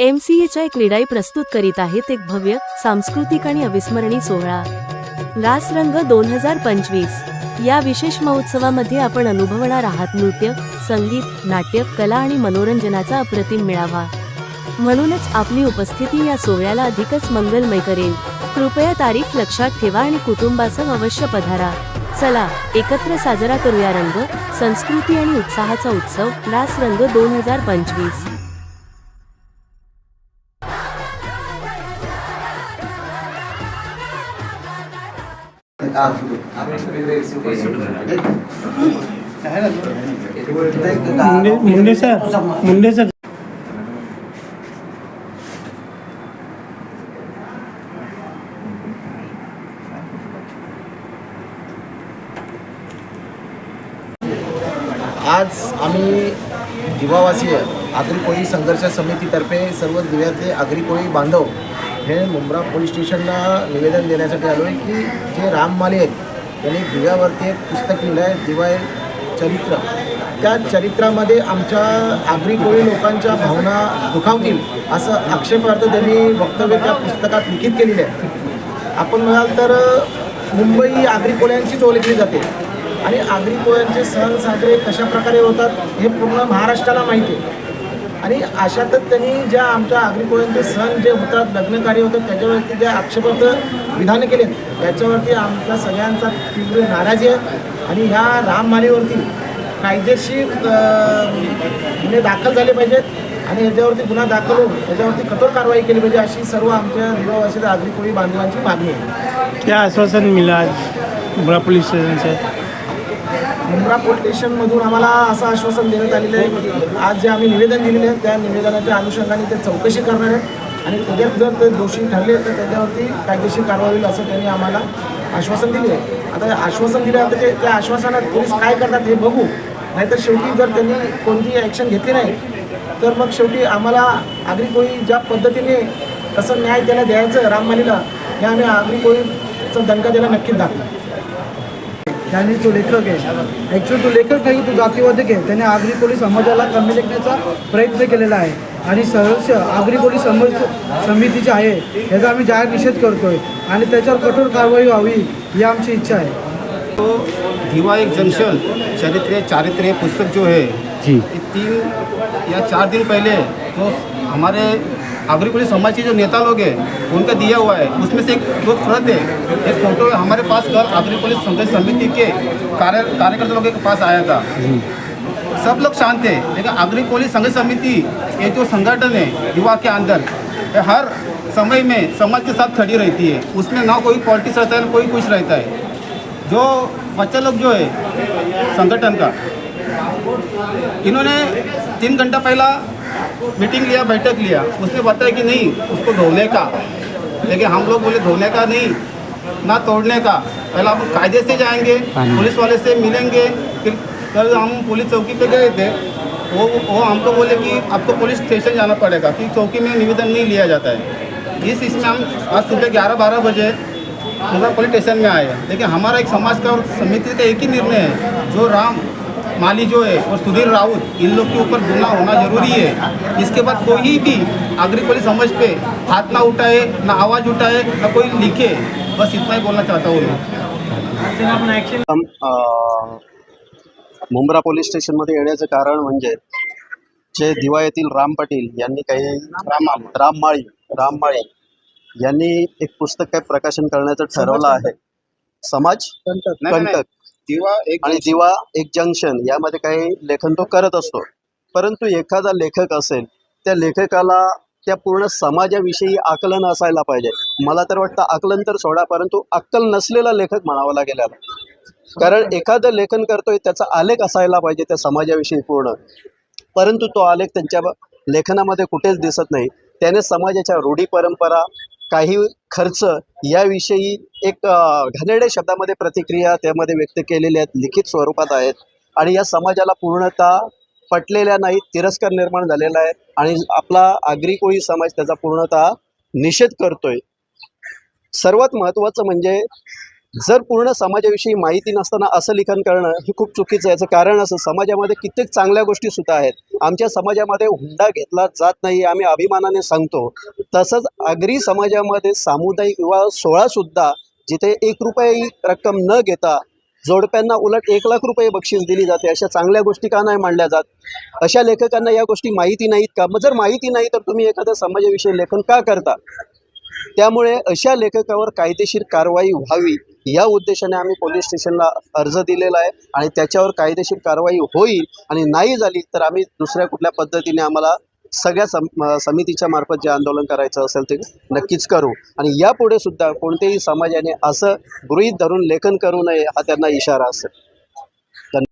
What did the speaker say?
M C H CREDAI प्रस्तुत करीत आहेत एक भव्य सांस्कृतिक आणि अविस्मरणीय सोहळा. रास रंग दोन हजार पंचवीस. या विशेष महोत्सवामध्ये आपण अनुभवणार आहात नृत्य संगीत नाट्य कला आणि मनोरंजनाचा अप्रतिम मिळावा. म्हणूनच आपली उपस्थिती या सोहळ्याला अधिकच मंगलमय करेल. कृपया तारीख लक्षात ठेवा आणि कुटुंबासह अवश्य पधारा. चला एकत्र साजरा करूया रंग संस्कृती आणि उत्साहाचा उत्सव रास रंग दोन हजार पंचवीस. मुंडे सर मुंडे सर आज आम्ही दिवावासीय आगरी कोळी संघर्ष समितीतर्फे सर्व दिव्यातले आगरी कोळी बांधव हे मुंब्रा पोलीस स्टेशनला निवेदन देण्यासाठी आलो आहे की जे राम माले आहेत त्यांनी दिव्यावरती एक पुस्तक लिहिलं आहे दिवा चरित्र. त्या चरित्रामध्ये आमच्या आगरी कोळी लोकांच्या भावना दुखावतील असं आक्षेपार्थ त्यांनी वक्तव्य त्या पुस्तकात लिखित केलेले आहे. आपण म्हणाल तर मुंबई आगरी कोळ्यांचीच ओळखली जाते. आणि आगरी कोळ्यांचे सण साजरे कशा प्रकारे होतात हे पूर्ण महाराष्ट्राला माहिती आहे. आणि अशातच त्यांनी ज्या आमच्या आग्रिकोळ्यांचे सण जे होतात लग्नकार्य होतात त्याच्यावरती जे आक्षेपार्थ विधानं केले त्याच्यावरती आमच्या सगळ्यांचा तीव्र नाराजी आहे. आणि ह्या राममालेवरती कायदेशीर गुन्हे दाखल झाले पाहिजेत आणि याच्यावरती गुन्हा दाखल होऊन त्याच्यावरती कठोर कारवाई केली पाहिजे अशी सर्व आमच्या निवासी आग्रिकोळी बांधवांची मागणी आहे. त्या आश्वासन मिला आज? मुंब्रा मुंब्रा पोलीस स्टेशनमधून आम्हाला असं आश्वासन देण्यात आलेलं आहे की आज जे आम्ही निवेदन दिलेले आहे त्या निवेदनाच्या अनुषंगाने ते चौकशी करणार आहेत आणि त्याच्यात जर ते दोषी ठरले तर त्याच्यावरती कायदेशीर कारवाई होईल असं त्यांनी आम्हाला आश्वासन दिले आहे. आता आश्वासन आश्वासन दिल्यानंतर ते त्या आश्वासनात पोलीस काय करतात हे बघू. नाहीतर शेवटी जर त्यांनी कोणतीही ॲक्शन घेतली नाही तर मग शेवटी आम्हाला आगरी कोळी ज्या पद्धतीने कसं न्याय त्याला द्यायचं राममालीला हे आम्ही आगरी कोळीचा दणका त्याला नक्कीच दाखवू. त्यांनी तो लेखक आहे. ॲक्च्युअली तो लेखक नाही तो जातीवादक आहे. त्याने आगरी कोळी समाजाला कमी लेखण्याचा प्रयत्न केलेला आहे. आणि सदस्य आगरी कोळी समज समितीचे आहे याचा आम्ही जाहीर निषेध करतोय. आणि त्याच्यावर कठोर कारवाई व्हावी ही आमची इच्छा आहे. तो दीवा एक जंक्शन चरित्र चारित्र्य पुस्तक जो है जी. तीन या चार दिन पहले जो हमारे आगरी पुलिस समाज के जो नेता लोग हैं उनका दिया हुआ है। उसमें से एक जो प्रत है। एक फोटो हमारे पास कल आगरी पुलिस संघर्ष समिति के कार्य कार्यकर्ता लोगों के पास आया था। सब लोग शांत थे लेकिन आगरी पुलिस संघर्ष समिति ये जो संगठन है युवा के अंदर ये हर समय में समाज के साथ खड़ी रहती है। उसमें ना कोई पॉलिटिक्स रहता है ना कोई कुछ रहता है। जो बच्चा लोग जो है संगठन का इन्होंने तीन घंटा पहला मीटिंग लिया बैठक लिया। उसने बताया कि नहीं उसको धोने का। लेकिन हम लोग बोले धोने का नहीं ना तोड़ने का। पहले हम कायदे से जाएँगे पुलिस वाले से मिलेंगे। फिर कल हम पुलिस चौकी पे गए थे। वो वो हमको बोले कि आपको पुलिस स्टेशन जाना पड़ेगा कि चौकी में निवेदन नहीं लिया जाता है। इस इसमें हम आज सुबह ग्यारह बारह बजे मुंबई पुलिस स्टेशन में आए लेकिन हमारा एक समाज का और समिति का एक ही निर्णय है। जो राम माली जो है और सुधीर राउत इन लोग के ऊपर गुना होना जरूरी है। इसके बाद कोई भी आगरी पुलिस समझ पे हाथ ना उठाए ना आवाज़ उठाए ना कोई लिखे बस इतना ही बोलना चाहता हूँ मुंब्रा पोलीस स्टेशनमध्ये येण्याचं कारण म्हणजे जे दिवा येथील राम पाटील यांनी काही राम राममाळी राममाळी यांनी एक पुस्तक काही प्रकाशन करण्याचं ठरवलं आहे. समाज। कंटक. दीवा एक आणि दिवा एक जंक्शन यामध्ये काही लेखन तो करत असतो. परंतु एखादा लेखक असेल त्या लेखकाला त्या पूर्ण समाजाविषयी आकलन असायला पाहिजे. मला तर वाटतं आकलन तर सोडा परंतु अक्कल नसलेला लेखक म्हणावा लागेल. कारण एखादं लेखन करतोय त्याचा आलेख असायला पाहिजे त्या समाजाविषयी पूर्ण. परंतु तो आलेख त्यांच्या लेखनामध्ये कुठेच दिसत नाही. त्याने समाजाच्या रूढी परंपरा काही खर्च याविषयी एक अ, घाणेरड्या शब्दामध्ये प्रतिक्रिया त्यामध्ये व्यक्त केलेल्या आहेत लिखित स्वरूपात आहेत. आणि या समाजाला पूर्णतः पटलेल्या नाही तिरस्कार निर्माण झालेला आहे. आणि आपला आगरी कोळी समाज त्याचा पूर्णतः निषेध करतोय. सर्वात महत्त्वाचं म्हणजे जर पूर्ण समाजाविषयी माहिती नसताना असं लिखाण करणं हे खूप चुकीचं आहे. याचं कारण असं समाजामध्ये कित्येक चांगल्या गोष्टी सुद्धा आहेत. आमच्या समाजामध्ये हुंडा घेतला जात नाही आम्ही अभिमानाने सांगतो. तसंच आगरी समाजामध्ये सामुदायिक विवाह सोहळासुद्धा जिथे एक रुपये रक्कम न घेता जोडप्यांना उलट एक लाख रुपये बक्षीस दिली जाते अशा चांगल्या गोष्टी का नाही मांडल्या जात? अशा लेखकांना या गोष्टी माहिती नाहीत का? मग जर माहिती नाही तर तुम्ही एखाद्या समाजाविषयी लेखन का करता? त्यामुळे अशा लेखकावर कायदेशीर कारवाई व्हावी. या उद्देशाने आम्ही पोलीस स्टेशनला अर्ज दिलेला आहे आणि त्याच्यावर कायदेशीर कारवाई होईल आणि नाही झाली तर आम्ही दुसऱ्या कुठल्या पद्धतीने आम्हाला सगळ्या सम समितीच्या मार्फत जे आंदोलन करायचं असेल ते नक्कीच करू. आणि यापुढे सुद्धा कोणत्याही समाजाने असं गृहीत धरून लेखन करू नये हा त्यांना इशारा असेल.